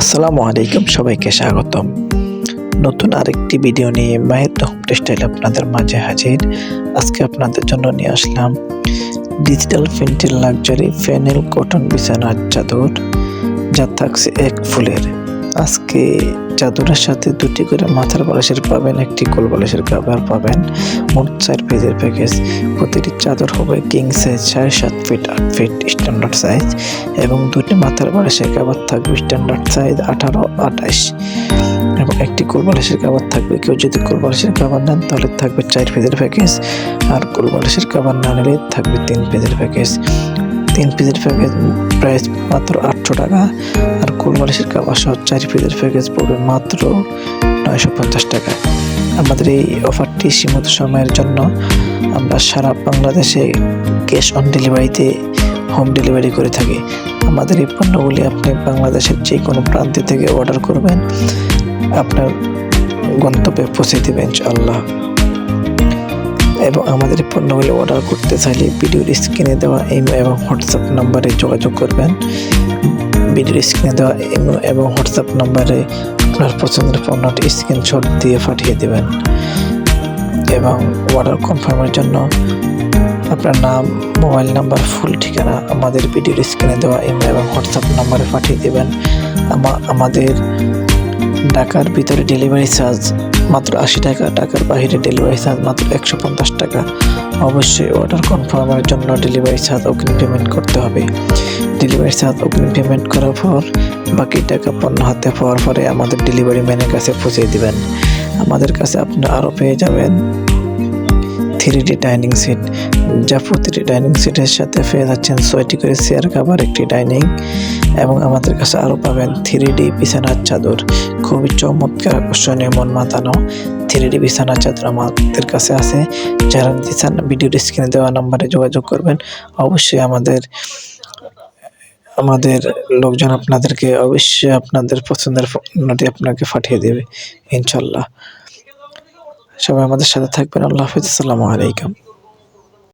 আসসালামু আলাইকুম, সবাইকে স্বাগতম। নতুন আরেকটি ভিডিও নিয়ে মায়ের হোম টেক্সটাইল আপনাদের মাঝে হাজির। আজকে আপনাদের জন্য নিয়ে আসলাম ডিজিটাল প্রিন্টের লাক্সারি ফেনেল কটন বিছানার চাদর, যা থাকছে এক ফুলের। আজকে চাদরের সাথে দুটি করে মাথার বালিশের পাবেন, একটি কোল বালিশের কাভার পাবেন। মোট চার পেজের প্যাকেজ প্রতিটি চাদর হবে কিং সাইজ সাড়ে সাত ফিট আট ফিট স্ট্যান্ডার্ড সাইজ এবং দুটি মাথার বালিশের কাভার থাকবে স্ট্যান্ডার্ড সাইজ আঠারো, আঠাশ। এবং একটি কোরবালিশের কাভার থাকবে। কেউ যদি কোরবালিশের কাভার নেন, তাহলে থাকবে চার পেজের প্যাকেজ আর কোরবালিশের কাভার না নিলে থাকবে তিন পেজের প্যাকেজ তিন পিসের প্যাকেজ প্রাইস মাত্র আটশো টাকা আর কোরবালিশের কাভার সহ চার পিসের প্যাকেজ পড়বে মাত্র নয়শো পঞ্চাশ টাকা। আমাদের এই অফারটি সীমিত সময়ের জন্য আমরা সারা বাংলাদেশে ক্যাশ অন ডেলিভারিতে হোম ডেলিভারি করে থাকি। আমাদের এই পণ্যগুলি আপনি বাংলাদেশের যে কোনো প্রান্তে থেকে অর্ডার করবেন, আপনার গন্তব্যে পৌঁছে দেবেন ইনশাআল্লাহ। এবং আমাদের পণ্যগুলি অর্ডার করতে চাইলে ভিডিওর স্ক্রিনে দেওয়া ইমো এবং হোয়াটসঅ্যাপ নম্বরে যোগাযোগ করবেন। ভিডিওর স্ক্রিনে দেওয়া ইমো এবং হোয়াটসঅ্যাপ নম্বরে আপনার পছন্দের পণ্যটি স্ক্রিনশট দিয়ে পাঠিয়ে দেবেন। এবং অর্ডার কনফার্মের জন্য আপনার নাম মোবাইল নাম্বার ফুল ঠিকানা আমাদের ভিডিওর স্ক্রিনে দেওয়া ইমো এবং হোয়াটসঅ্যাপ নম্বরে পাঠিয়ে দেবেন। আমা- আমাদের ঢাকার ভিতরে ডেলিভারি চার্জ মাত্র আশি টাকা টাকার বাইরে ডেলিভারি চার্জ মাত্র একশো পঞ্চাশ টাকা। অবশ্যই অর্ডার কনফার্মের জন্য ডেলিভারি চার্জ অগ্রিম পেমেন্ট করতে হবে। ডেলিভারি চার্জ অগ্রিম পেমেন্ট করার পর, বাকি টাকা পণ্য হাতে পাওয়ার পরে আমাদের ডেলিভারি ম্যানের কাছে পৌঁছে দিবেন। আমাদের কাছে আপনি আরও পেয়ে যাবেন থ্রি ডি ডাইনিং সেট যা প্রতিটি ডাইনিং সেটের সাথে পেয়ে যাচ্ছেন ছয়টি করে চেয়ার কাভার একটি ডাইনিং এবং আমাদের কাছে আরও পাবেন থ্রি ডি বিছানার চাদর। খুবই চমৎকার আকর্ষণীয়, মন মাতানো থ্রি ডি বিছানার চাদর আমাদের কাছে আছে। যারা নিতে চান ভিডিওর স্ক্রিনে দেওয়া নাম্বারে যোগাযোগ করবেন। অবশ্যই আমাদের আমাদের লোকজন আপনাদেরকে অবশ্যই আপনাদের পছন্দের পণ্যটি আপনাকে পাঠিয়ে দেবে, ইনশাল্লাহ। সবাই আমাদের সাথে থাকবেন। আল্লাহ হাফিজ। আসসালামু আলাইকুম।